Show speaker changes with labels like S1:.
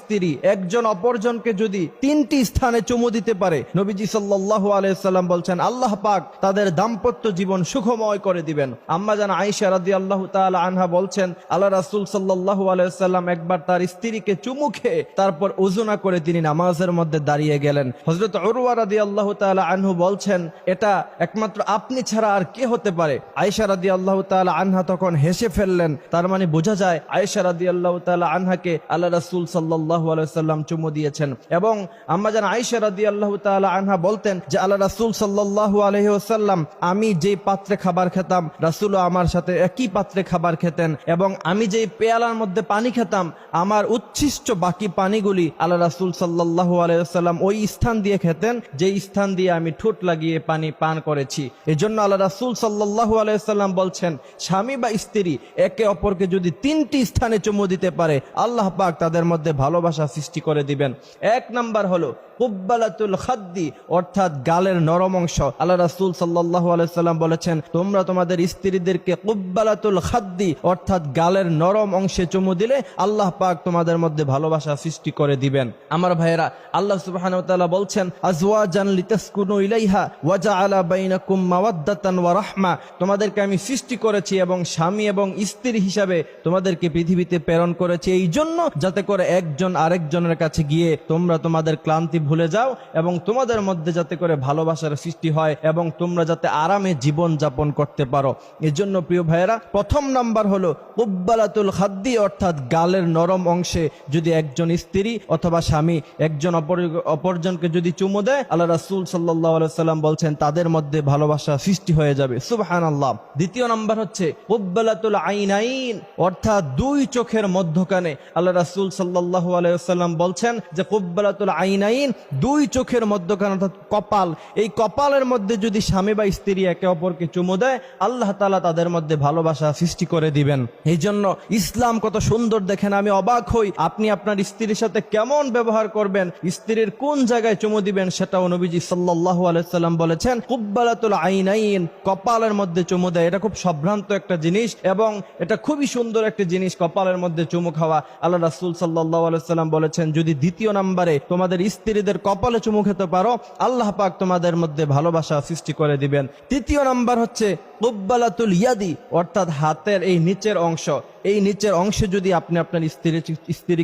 S1: স্ত্রী, একজন অপরজনকে যদি তিনটি স্থানে চুমু দিতে পারে, নবীজি সাল্লাল্লাহু আলাইহি সাল্লাম বলছেন, আল্লাহ পাক তাদের দাম্পত্য জীবন সুখময় করে দিবেন। আম্মা জান আয়েশা রাদিয়াল্লাহু তাআলা আনহা বলছেন, আল্লাহ রাসূল সাল্লাল্লাহু আলাইহি সাল্লাম একবার তার স্ত্রীকে চুমু খেয়ে তারপর ওজুনা করে তিনি নামাজের মধ্যে দাঁড়িয়ে গেলেন। হযরত উরওয়া রাদিয়াল্লাহু তাআলা আনহু বলছেন, এটা একমাত্র আপনি ছাড়া আর কে হতে পারে? আয়েশা রাদিয়াল্লাহু তাআলা আনহা তখন হেসে ফেললেন। তার মানে বোঝা যায়, আয়েশা রাদিয়াল্লাহু তাআলা আনহাকে আল্লাহ রাসূল সাল্লাল্লাহু সাল্লাম চুমু দিয়েছেন। এবং আম্মা জান আয়েশা রাদিয়াল্লাহু তাআলা আনহা বলতেন, যে আল্লাহ রাসূল সাল্লাল্লাহু আলাইহি ওয়াসাল্লাম, আমি যেই পাত্রে খাবার খেতাম, রাসূলও আমার সাথে একই পাত্রে খাবার খেতেন এবং আমি যেই পেয়ালার মধ্যে পানি খেতাম, আমার উচ্ছিষ্ট বাকি পানিগুলি আল্লাহ রাসূল সাল্লাল্লাহু আলাইহি ওয়াসাল্লাম ওই স্থান দিয়ে খেতেন, যেই স্থান দিয়ে আমি ঠোঁট লাগিয়ে পানি পান করেছি। এজন্য আল্লাহ রাসুল সাল্লাল্লাহু আলাইহি ওয়াসাল্লাম বলছেন, স্বামী বা স্ত্রী একে অপরকে যদি তিনটি স্থানে চুমু দিতে পারে, আল্লাহ পাক তাদের মধ্যে ভালোবাসা সৃষ্টি করে দিবেন। এক নাম্বার হলো কুব্বালাতুল খাদ্দি, অর্থাৎ গালের নরম অংশ। আল্লাহ রাসূল সাল্লাল্লাহু আলাইহি সাল্লাম বলেছেন, তোমরা তোমাদের স্ত্রীদেরকে কুব্বালাতুল খাদ্দি, অর্থাৎ গালের নরম অংশে চুমু দিলে আল্লাহ পাক তোমাদের মধ্যে ভালোবাসা সৃষ্টি করে দিবেন। আমার ভাইয়েরা, আল্লাহ সুবহানাহু ওয়া তাআলা বলছেন, আজওয়াজান লিতাসকুনু ইলাইহা ওয়া জাআলা বাইনাকুম মাওয়াদ্দাতান ওয়া রাহমা। তোমাদেরকে আমি সৃষ্টি করেছি এবং স্বামী এবং স্ত্রী হিসাবে তোমাদেরকে পৃথিবীতে প্রেরণ করেছি। এই জন্য যাতে করে একজন আরেকজনের কাছে গিয়ে তোমরা তোমাদের ক্লান্তি ভুলে যাও এবং তোমাদের মধ্যে যাতে করে ভালোবাসার সৃষ্টি হয় এবং তোমরা যাতে আরামে জীবন যাপন করতে পারো। এজন্য প্রিয় ভাইয়েরা, প্রথম নাম্বার হলো উব্বালাতুল খাদ্দি, অর্থাৎ গালের নরম অংশে যদি একজন স্ত্রী অথবা স্বামী একজন অপর, অপরজনকে যদি চুমু দেয়, আল্লাহ রাসূল আলাইহি সাল্লাম বলছেন, তাদের মধ্যে ভালোবাসা সৃষ্টি হয়ে যাবে। সুবহানাল্লাহ। দ্বিতীয় নাম্বার হচ্ছে উব্বালাতুল আইনাইন, অর্থাৎ দুই চোখের মধ্যখানে আল্লাহ রাসূল সাল্লাল্লাহু সাল্লাম বলছেন যে, কুব্বালাতুল আইনাইন, দুই চোখের মধ্যখানে অর্থাৎ কপাল। এই কপালের মধ্যে যদি স্বামী বা স্ত্রী একে অপরকে চুমু দেয়, আল্লাহ তাআলা তাদের মধ্যে ভালোবাসা সৃষ্টি করে দিবেন। এই জন্য ইসলাম কত সুন্দর, দেখেন আমি অবাক হই। আপনি আপনার স্ত্রীর সাথে কেমন ব্যবহার করবেন? স্ত্রীর কোন জায়গায় চুমু দিবেন সেটাও নবীজি সাল্লাল্লাহু আলাইহি সাল্লাম বলেছেন, কুব্বালাতুল আইনাইন, কপালের মধ্যে চুমু দেয়। এটা খুব সম্ভ্রান্ত একটা জিনিস এবং এটা খুবই সুন্দর একটা জিনিস, কপালের মধ্যে চুমু খাওয়া। আল্লাহ রাসূল আলাইহি সাল্লাম বলেছেন, যদি দ্বিতীয় নাম্বারে তোমাদের স্ত্রীদের কপালে চুমু খেতে পারো, আল্লাহ পাক তোমাদের মধ্যে ভালোবাসা সৃষ্টি করে দিবেন। তৃতীয় নাম্বার হচ্ছে কুব্বালাতুল ইয়াদি, অর্থাৎ হাতের এই নিচের অংশ। এই নিচের অংশে যদি আপনি আপনার স্ত্রী স্ত্রী